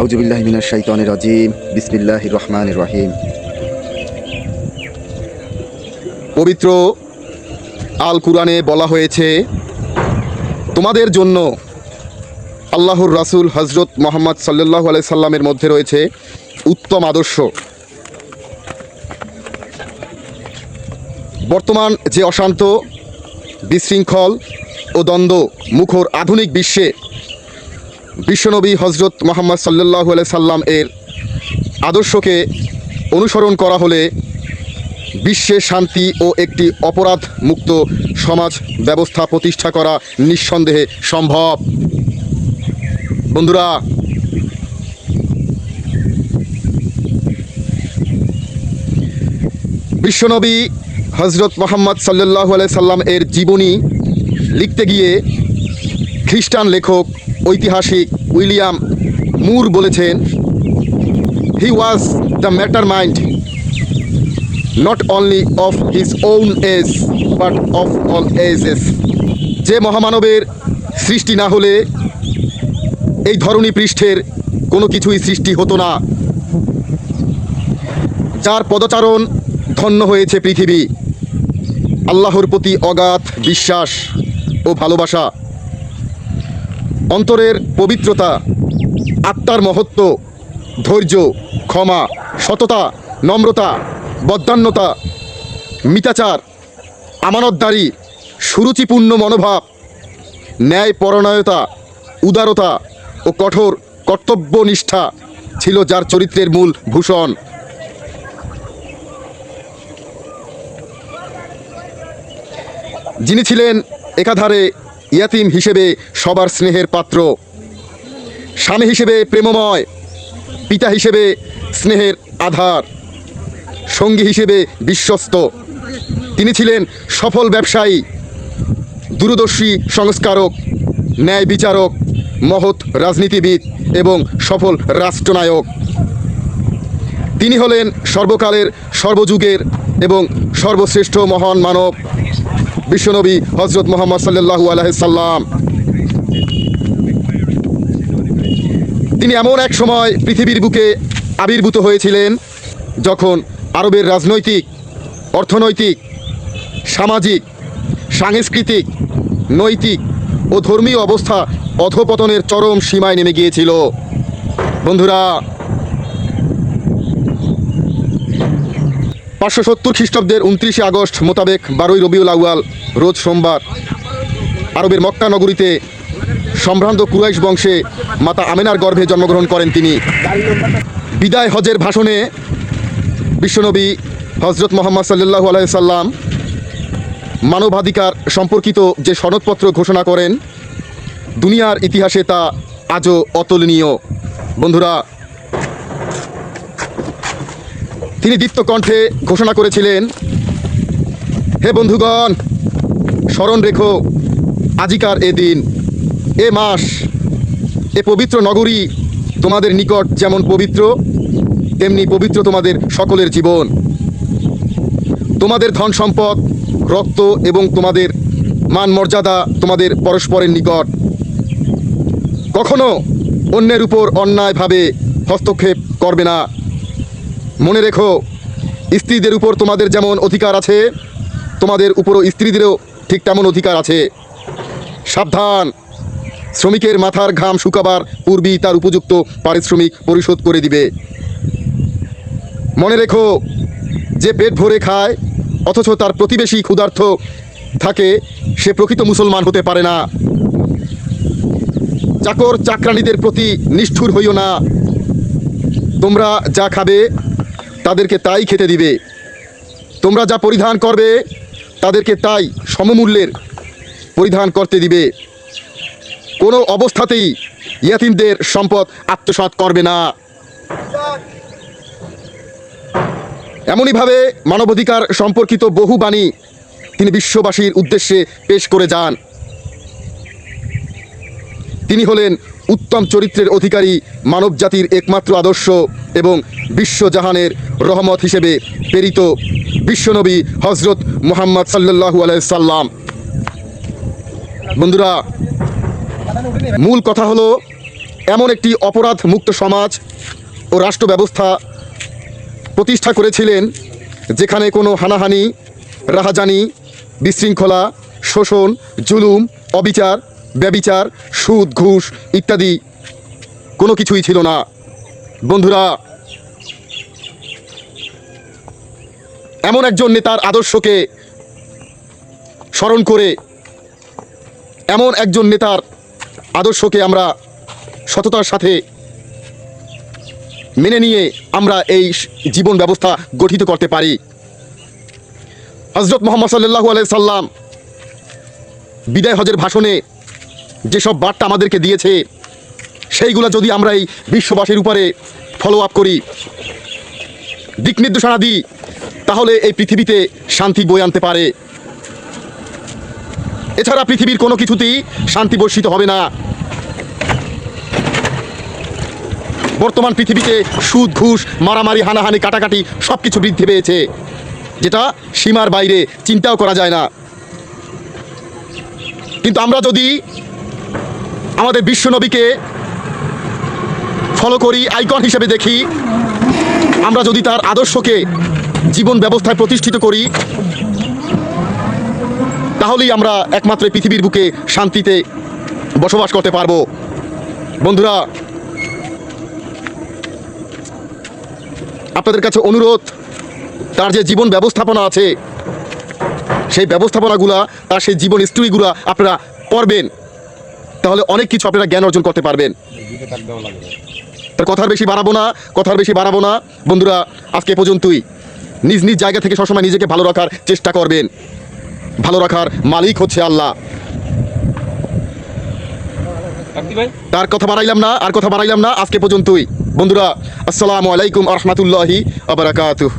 আউজুবিল্লাহ মিনাশ শাইতানির রাজিম। বিসমিল্লাহির রহমানির রহিম। পবিত্র আল কুরআনে বলা হয়েছে, তোমাদের জন্য আল্লাহর রাসূল হজরত মোহাম্মদ সাল্লাল্লাহু আলাইহি সাল্লামের মধ্যে রয়েছে উত্তম আদর্শ। বর্তমান যে অশান্ত বিশৃঙ্খল ও দ্বন্দ্ব মুখর আধুনিক বিশ্বে বিশ্বনবী হজরত মোহাম্মদ সাল্লাহ সাল্লাম এর আদর্শকে অনুসরণ করা হলে বিশ্বে শান্তি ও একটি অপরাধ মুক্ত সমাজ ব্যবস্থা প্রতিষ্ঠা করা নিঃসন্দেহে সম্ভব। বন্ধুরা, বিশ্বনবী হজরত মোহাম্মদ সাল্লাহ সাল্লাম এর জীবনী লিখতে গিয়ে খ্রিস্টান লেখক ঐতিহাসিক উইলিয়াম মুর বলেছেন he was the master mind not only of his own age but of all ages যে মহামানবের সৃষ্টি না হলে এই ধরনী পৃষ্ঠের কোনো কিছুই সৃষ্টি হতো না। যার পদচারণ ধন্য হয়েছে পৃথিবী, আল্লাহর প্রতি অগাধ বিশ্বাস ও ভালোবাসা। অন্তরের পবিত্রতা, আত্মার মহত্ব, ধৈর্য, ক্ষমা, সততা, নম্রতা বদান্যতা মিতাচার, আমানতদারি, সুরুচিপূর্ণ মনোভাব ন্যায় পরণয়তা উদারতা ও কঠোর কর্তব্যনিষ্ঠা ছিল যার চরিত্রের মূল ভূষণ। যিনি ছিলেন একাধারে ইয়াতিম হিসেবে সবার স্নেহের পাত্র। স্বামী হিসেবে প্রেমময়, পিতা হিসেবে স্নেহের আধার। সঙ্গী হিসেবে বিশ্বস্ত। তিনি ছিলেন সফল ব্যবসায়ী, দূরদর্শী সংস্কারক, ন্যায় বিচারক, মহৎ রাজনীতিবিদ এবং সফল রাষ্ট্রনায়ক। তিনি হলেন সর্বকালের সর্বযুগের এবং সর্বশ্রেষ্ঠ মহান মানব। বিশ্বনবী হজরত মোহাম্মদ সাল্লাহু আলহাম তিনি এমন এক সময় পৃথিবীর বুকে আবির্ভূত হয়েছিলেন যখন আরবের রাজনৈতিক, অর্থনৈতিক, সামাজিক, সাংস্কৃতিক, নৈতিক ও ধর্মীয় অবস্থা অধপতনের চরম সীমায় নেমে গিয়েছিল। বন্ধুরা পাঁচশো সত্তর খ্রিস্টাব্দের উনত্রিশে আগস্ট মোতাবেক বারোই রবিউল আউয়াল, রোজ সোমবার, আরবের মক্কা নগরীতে সম্ভ্রান্ত কুরাইশ বংশে মাতা আমেনার গর্ভে জন্মগ্রহণ করেন তিনি। বিদায় হজের ভাষণে বিশ্বনবী হজরত মোহাম্মদ সাল্লাহু আলাইসাল্লাম মানবাধিকার সম্পর্কিত যে সনদপত্র ঘোষণা করেন, দুনিয়ার ইতিহাসে তা আজও অতুলনীয়। বন্ধুরা তিনি দীপ্ত কণ্ঠে ঘোষণা করেছিলেন, হে বন্ধুগণ, স্মরণ রেখো, আজিকার এ দিন, এ মাস, এ পবিত্র নগরী তোমাদের নিকট যেমন পবিত্র, তেমনি পবিত্র তোমাদের সকলের জীবন। তোমাদের ধন সম্পদ, রক্ত এবং তোমাদের মান মর্যাদা তোমাদের পরস্পরের নিকট। কখনো অন্যের উপর অন্যায়ভাবে হস্তক্ষেপ করবে না। মনে রেখো, স্ত্রীদের উপর তোমাদের যেমন অধিকার আছে, তোমাদের উপরও স্ত্রীদেরও ঠিক তেমন অধিকার আছে। সাবধান, শ্রমিকের মাথার ঘাম শুকাবার পূর্বেই তার উপযুক্ত পারিশ্রমিক পরিশোধ করে দিবে। মনে রেখো, যে পেট ভরে খায়, অথচ তার প্রতিবেশী ক্ষুধার্থ থাকে, সে প্রকৃত মুসলমান হতে পারে না। চাকর চাকরানিদের প্রতি নিষ্ঠুর হইও না। তোমরা যা খাবে তাদেরকে তাই খেতে দিবে। তোমরা যা পরিধান করবে, তাদেরকে তাই সমমূল্যের পরিধান করতে দিবে। কোনো অবস্থাতেই ইয়াতিমদের সম্পদ আত্মসাৎ করবে না। এমনইভাবে মানবাধিকার সম্পর্কিত বহু বাণী তিনি বিশ্ববাসীর উদ্দেশ্যে পেশ করে যান। তিনি হলেন উত্তম চরিত্রের অধিকারী মানবজাতির একমাত্র আদর্শ এবং বিশ্বজাহানের রহমত হিসেবে প্রেরিত বিশ্বনবী হজরত মোহাম্মদ সাল্লাহু এমন একটি অপরাধ মুক্ত সমাজ ও রাষ্ট্র ব্যবস্থা প্রতিষ্ঠা করেছিলেন যেখানে কোনো হানাহানি, রাহাজানি, বিশৃঙ্খলা, শোষণ, জুলুম, অবিচার ব্যবিচার, সুদ, ঘুষ ইত্যাদি কোনো কিছুই ছিল না। বন্ধুরা, এমন একজন নেতার আদর্শকে স্মরণ করে, এমন একজন নেতার আদর্শকে আমরা সততার সাথে মেনে নিয়ে আমরা এই জীবন ব্যবস্থা গঠিত করতে পারি। হজরত মোহাম্মদ সাল্লাহু আলাই সাল্লাম বিদায় হজের ভাষণে যেসব বার্তা আমাদেরকে দিয়েছে, সেইগুলো যদি আমরা এই বিশ্ববাসীর উপরে ফলো আপ করি, দিক নির্দেশনা দিই, তাহলে এই পৃথিবীতে শান্তি বই আনতে পারে। এছাড়া পৃথিবীর কোনো কিছুতেই শান্তি বর্ষিত হবে না। বর্তমান পৃথিবীতে সুদ, ঘুষ, মারামারি, হানাহানি, কাটাকাটি সব কিছু বৃদ্ধি পেয়েছে, যেটা সীমার বাইরে চিন্তাও করা যায় না। কিন্তু আমরা যদি আমাদের বিশ্বনবীকে ফলো করি আইকন হিসেবে দেখি। আমরা যদি তার আদর্শকে জীবন ব্যবস্থায় প্রতিষ্ঠিত করি, তাহলেই আমরা একমাত্র পৃথিবীর বুকে শান্তিতে বসবাস করতে পারব। বন্ধুরা, আপনাদের কাছে অনুরোধ, তার যে জীবন ব্যবস্থাপনা আছে, সেই ব্যবস্থাপনাগুলা, তার সেই জীবন স্টোরিগুলা আপনারা পড়বেন। তাহলে অনেক কিছু আপনারা জ্ঞান অর্জন করতে পারবেন। তার কথার বেশি বাড়াবো না কথার বেশি বাড়াবো না। বন্ধুরা, আজকে পর্যন্তই। নিজ নিজ জায়গা থেকে সবসময় নিজেকে ভালো রাখার চেষ্টা করবেন। ভালো রাখার মালিক হচ্ছে আল্লাহ। তার কথা বাড়াইলাম না, আর কথা বাড়াইলাম না। আজকে পর্যন্তই। বন্ধুরা, আসসালামু আলাইকুম আহমতুল্লাহি আবরাকাতুহ।